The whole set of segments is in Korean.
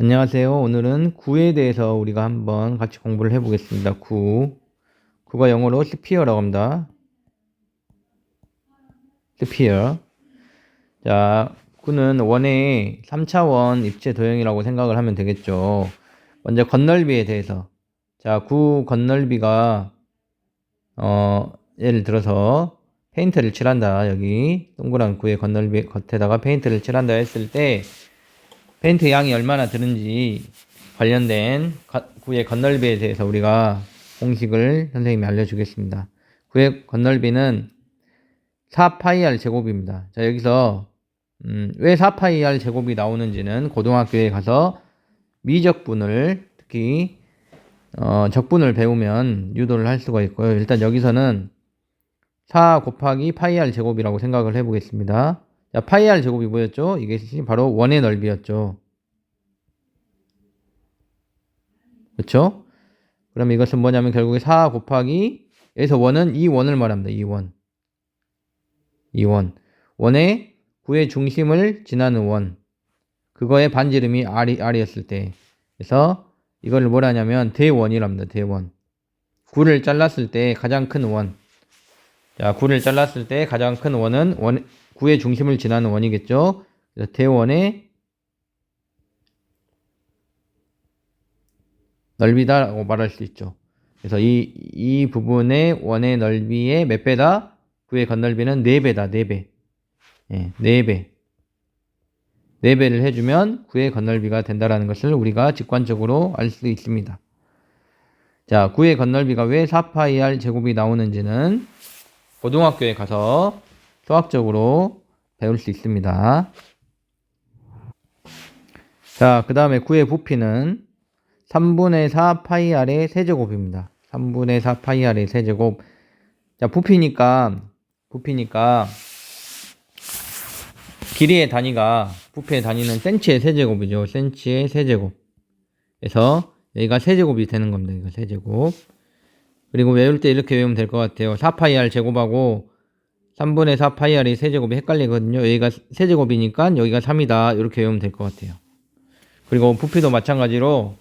안녕하세요. 오늘은 구에 대해서 우리가 한번 같이 공부를 해보겠습니다. 구. 구가 영어로 sphere라고 합니다. sphere. 자, 구는 원의 3차원 입체 도형이라고 생각을 하면 되겠죠. 먼저 건널비에 대해서. 자, 구 건널비가, 어, 예를 들어서 페인트를 칠한다. 여기 동그란 구의 건널비 겉에다가 페인트를 칠한다 했을 때, 페인트 양이 얼마나 드는지 관련된 구의 건널비에 대해서 우리가 공식을 선생님이 알려주겠습니다. 구의 건널비는 4파이R 제곱입니다. 자, 여기서 음, 왜 4파이R 제곱이 나오는지는 고등학교에 가서 미적분을 특히 어, 적분을 배우면 유도를 할 수가 있고요. 일단 여기서는 4 곱하기 파이R 제곱이라고 생각을 해보겠습니다. 자, 파이R 제곱이 뭐였죠? 이게 바로 원의 넓이였죠. 그렇죠? 그럼 이것은 뭐냐면 결국에 4 곱하기 여기서 원은 이 원을 말합니다. 이 원. 이 원. 원의 구의 중심을 지나는 원. 그거의 반지름이 R이, R이었을 때. 그래서 이걸 뭐라 하냐면 대원이랍니다. 대원. 구를 잘랐을 때 가장 큰 원. 자, 구를 잘랐을 때 가장 큰 원은 원, 구의 중심을 지나는 원이겠죠. 그래서 대원의 넓이다라고 말할 수 있죠. 그래서 이, 이 부분의 원의 넓이의 몇 배다? 구의 건널비는 4배다, 4배. 예, 4배. 4배를 해주면 구의 건널비가 된다라는 것을 우리가 직관적으로 알 수 있습니다. 자, 구의 건널비가 왜 4파이R 제곱이 나오는지는 고등학교에 가서 수학적으로 배울 수 있습니다. 자, 그 다음에 9의 부피는 3분의 4 파이 r의 세제곱입니다. 3분의 4 파이 r의 세제곱. 자, 부피니까, 부피니까, 길이의 단위가, 부피의 단위는 센치의 세제곱이죠. 센치의 세제곱. 그래서 여기가 세제곱이 되는 겁니다. 이거 세제곱. 그리고 외울 때 이렇게 외우면 될 것 같아요. 4 파이 r 제곱하고 3분의 4 파이 r이 세제곱이 헷갈리거든요. 여기가 세제곱이니까 여기가 3이다. 이렇게 외우면 될 것 같아요. 그리고 부피도 마찬가지로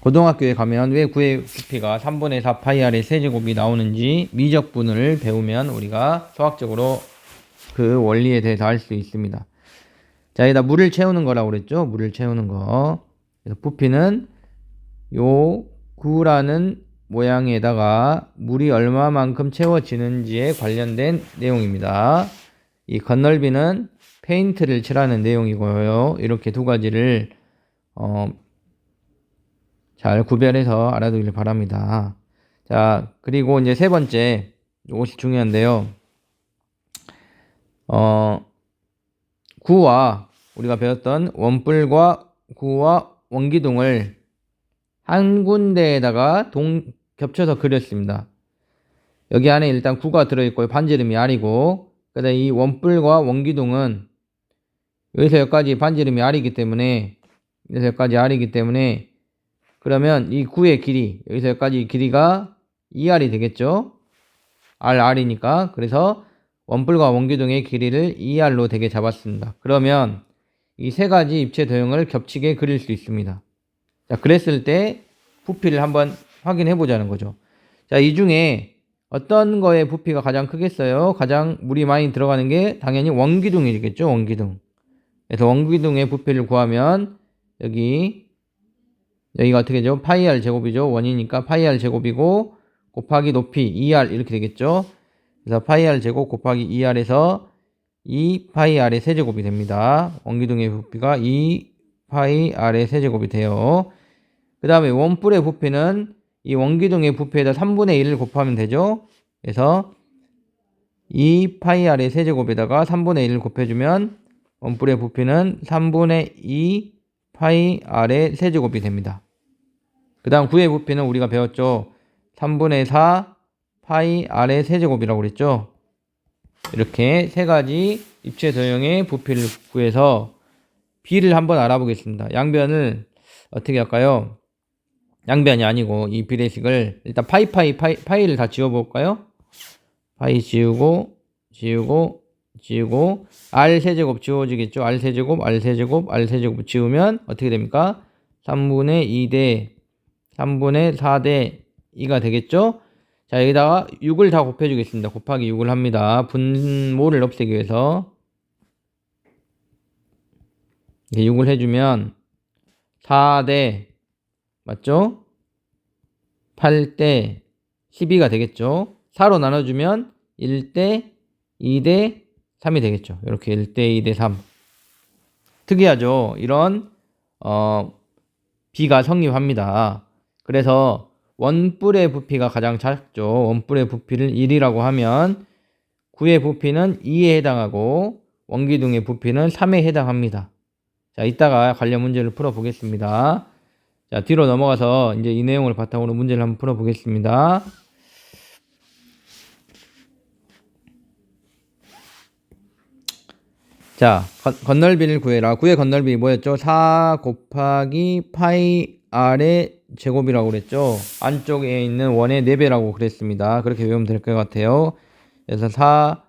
고등학교에 가면 왜 9의 부피가 3분의 4 파이 r의 세제곱이 나오는지 미적분을 배우면 우리가 수학적으로 그 원리에 대해서 알 수 있습니다. 자, 여기다 물을 채우는 거라고 그랬죠? 물을 채우는 거. 그래서 부피는 요 9라는 모양에다가 물이 얼마만큼 채워지는지에 관련된 내용입니다. 이 건널비는 페인트를 칠하는 내용이고요. 이렇게 두 가지를 어, 잘 구별해서 알아두길 바랍니다. 자, 그리고 이제 세 번째, 이것이 중요한데요. 어, 구와 우리가 배웠던 원뿔과 구와 원기둥을 한 군데에다가 동, 겹쳐서 그렸습니다. 여기 안에 일단 구가 들어있고 반지름이 R이고 그다음 이 원뿔과 원기둥은 여기서 여기까지 반지름이 R이기 때문에 여기서 여기까지 R이기 때문에 그러면 이 구의 길이 여기서 여기까지 길이가 2R이 되겠죠. R, R이니까 그래서 원뿔과 원기둥의 길이를 2R로 되게 잡았습니다. 그러면 이 세 가지 입체 도형을 겹치게 그릴 수 있습니다. 자, 그랬을 때 부피를 한번 확인해 보자는 거죠. 자, 이 중에 어떤 거의 부피가 가장 크겠어요? 가장 물이 많이 들어가는 게 당연히 원기둥이겠죠, 원기둥. 그래서 원기둥의 부피를 구하면 여기 여기가 어떻게 되죠? 파이 r 제곱이죠. 원이니까 파이 r 제곱이고 곱하기 높이 2r 이렇게 되겠죠. 그래서 파이 r 제곱 곱하기 2r에서 2 파이 r의 세제곱이 됩니다. 원기둥의 부피가 2 파이 r의 세제곱이 돼요. 그 다음에 원뿔의 부피는 이 원기둥의 부피에다 3분의 1을 곱하면 되죠. 그래서 2 파이 r의 세제곱에다가 3분의 1을 곱해주면 원뿔의 부피는 3분의 2 파이 r의 세제곱이 됩니다. 그 다음 9의 부피는 우리가 배웠죠. 3분의 4 파이 r의 세제곱이라고 그랬죠. 이렇게 세 가지 입체 도형의 부피를 구해서 b를 한번 알아보겠습니다. 양변을 어떻게 할까요? 양변이 아니고 이 비례식을 일단 파이 파이 파이 파이를 다 지워볼까요? 파이 지우고 지우고 지우고 r 세제곱 지워지겠죠. r 세제곱, r 세제곱, r 세제곱 지우면 어떻게 됩니까? 3분의 2대 3분의 4대 2가 되겠죠? 자, 여기다가 6을 다 곱해주겠습니다. 곱하기 6을 합니다. 분모를 없애기 위해서. 이렇게 6을 해주면 4대, 맞죠? 8대 12가 되겠죠? 4로 나눠주면 1대 2대 3이 되겠죠. 이렇게 1대 2대 3. 특이하죠? 이런, 어, 비가 성립합니다. 그래서 원뿔의 부피가 가장 작죠. 원뿔의 부피를 1이라고 하면 9의 부피는 2에 해당하고 원기둥의 부피는 3에 해당합니다. 자, 이따가 관련 문제를 풀어 보겠습니다. 자, 뒤로 넘어가서 이제 이 내용을 바탕으로 문제를 한번 풀어 보겠습니다. 자, 건, 건널비를 구해라. 구의 건널비 뭐였죠? 4 곱하기 파이 r의 제곱이라고 그랬죠. 안쪽에 있는 원의 4배라고 그랬습니다. 그렇게 외우면 될 것 같아요. 그래서 4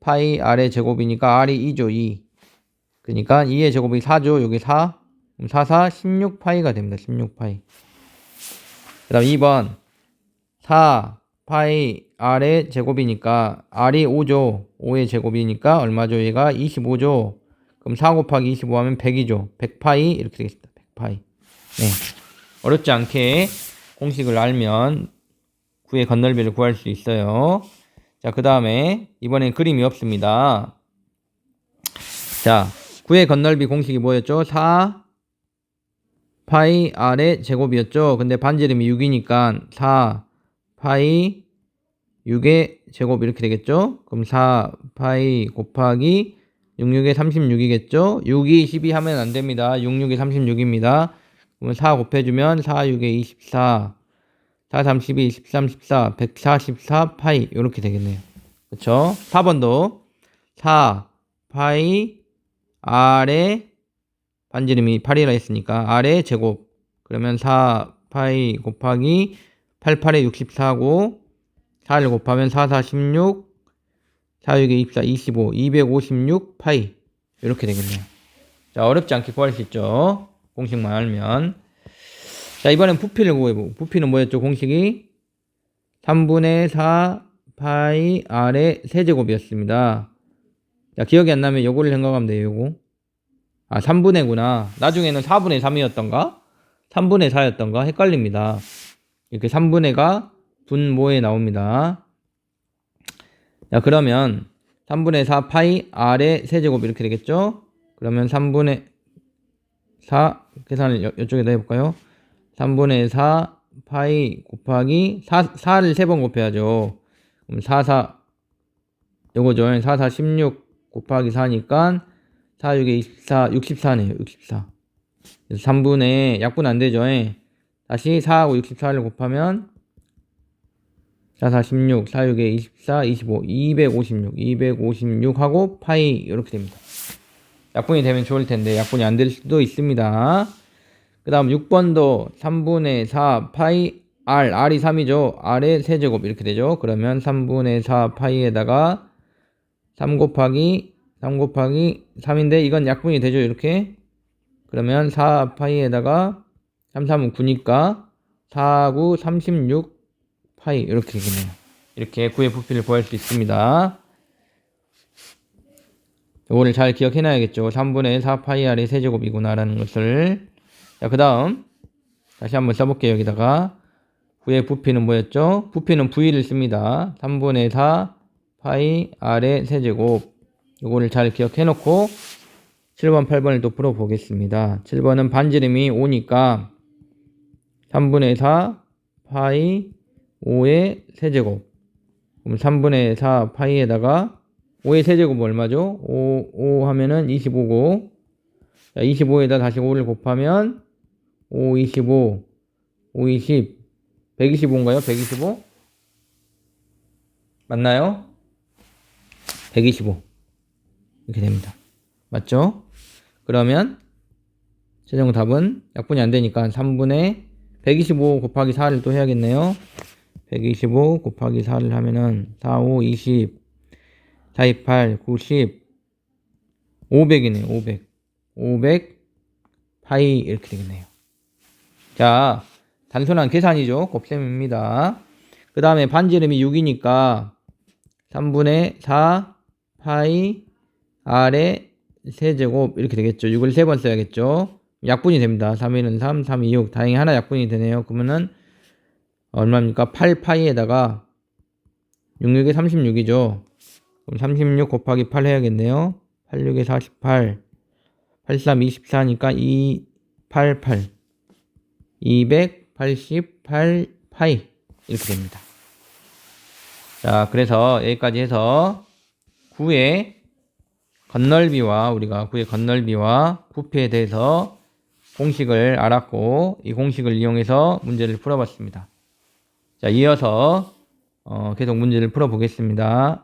파이 r의 제곱이니까 r이 2죠, 2. 그러니까 2의 제곱이 4죠. 여기 4. 그럼 4, 4, 16파이가 됩니다. 16파이. 그 다음 2번. 4 파이 r의 제곱이니까 r이 5죠. 5의 제곱이니까 얼마죠? 얘가 25죠. 그럼 4 곱하기 25 하면 100이죠. 100파이 이렇게 되겠습니다. 100파이. 네. 어렵지 않게 공식을 알면 구의 건널비를 구할 수 있어요. 자, 그 다음에 이번엔 그림이 없습니다. 자, 구의 건널비 공식이 뭐였죠? 4 파이 r의 제곱이었죠. 근데 반지름이 6이니까 4 파이 6의 제곱 이렇게 되겠죠? 그럼 4 파이 곱하기 6, 6에 36이겠죠? 6이 12 하면 안 됩니다. 6, 6에 36입니다. 그러면 4 곱해주면 4, 6에 24, 4, 32, 13, 14, 144 파이 이렇게 되겠네요. 그쵸? 4번도 4 파이 r의 반지름이 8이라 했으니까 r의 제곱 그러면 4 파이 곱하기 8, 8에 64고 4를 곱하면 4, 4, 16 4, 6에 24, 25 256 파이 이렇게 되겠네요. 자 어렵지 않게 구할 수 있죠. 공식만 알면 자 이번엔 부피를 구해보고 부피는 뭐였죠? 공식이 3분의 4 파이 r의 세제곱이었습니다. 자 기억이 안 나면 요거를 생각하면 돼요. 요거 아 3분의구나. 나중에는 4분의 3이었던가? 3분의 4였던가? 헷갈립니다. 이렇게 3분의 가 분모에 나옵니다. 자 그러면 3분의 4 파이 r의 세제곱 이렇게 되겠죠? 그러면 3분의 4 계산을 이쪽에다 해볼까요? 3분의 4 파이 곱하기 4, 4를 3번 곱해야죠. 그럼 4, 4 요거죠. 4, 4, 16 곱하기 4니까 4, 6에 24, 64네요. 64. 그래서 3분의 약분 안 되죠. 다시 4하고 64를 곱하면 4, 4, 16, 4, 6에 24, 25, 256, 256하고 파이 이렇게 됩니다. 약분이 되면 좋을 텐데 약분이 안 될 수도 있습니다. 그 다음 6번도 3분의 4 파이 r, r이 3이죠. r의 세제곱 이렇게 되죠. 그러면 3분의 4 파이에다가 3 곱하기 3 곱하기 3인데 이건 약분이 되죠. 이렇게 그러면 4 파이에다가 3, 3은 9니까 4, 9, 36 파이 이렇게 되겠네요. 이렇게 9의 부피를 구할 수 있습니다. 이거를 잘 기억해 놔야겠죠. 3분의 4 파이 r의 세제곱이구나 라는 것을. 자, 그 다음 다시 한번 써볼게요. 여기다가 9의 부피는 뭐였죠? 부피는 V를 씁니다. 3분의 4 파이 r의 세제곱. 이거를 잘 기억해 놓고 7번, 8번을 또 풀어보겠습니다. 7번은 반지름이 5니까 3분의 4 파이 5의 세제곱. 그럼 3분의 4 파이에다가 5의 세제곱 얼마죠? 5, 5 하면은 25고, 자, 25에다 다시 5를 곱하면 5, 25, 5, 20, 125인가요? 125? 맞나요? 125. 이렇게 됩니다. 맞죠? 그러면 최종 답은 약분이 안 되니까 3분의 125 곱하기 4를 또 해야겠네요. 125 곱하기 4를 하면은 4, 5, 20. 428, 90, 500이네요. 500. 500 파이 이렇게 되겠네요. 자, 단순한 계산이죠. 곱셈입니다. 그 다음에 반지름이 6이니까 3분의 4 파이 r의 세제곱 이렇게 되겠죠. 6을 세 번 써야겠죠. 약분이 됩니다. 3일은 3, 3이 6. 다행히 하나 약분이 되네요. 그러면은 얼마입니까? 8파이에다가 66에 36이죠. 그럼 36 곱하기 8 해야겠네요. 86에 48. 83, 24니까 2, 8, 8. 288 파이. 이렇게 됩니다. 자, 그래서 여기까지 해서 9의 건널비와 우리가 9의 건널비와 부피에 대해서 공식을 알았고 이 공식을 이용해서 문제를 풀어봤습니다. 자, 이어서 어, 계속 문제를 풀어보겠습니다.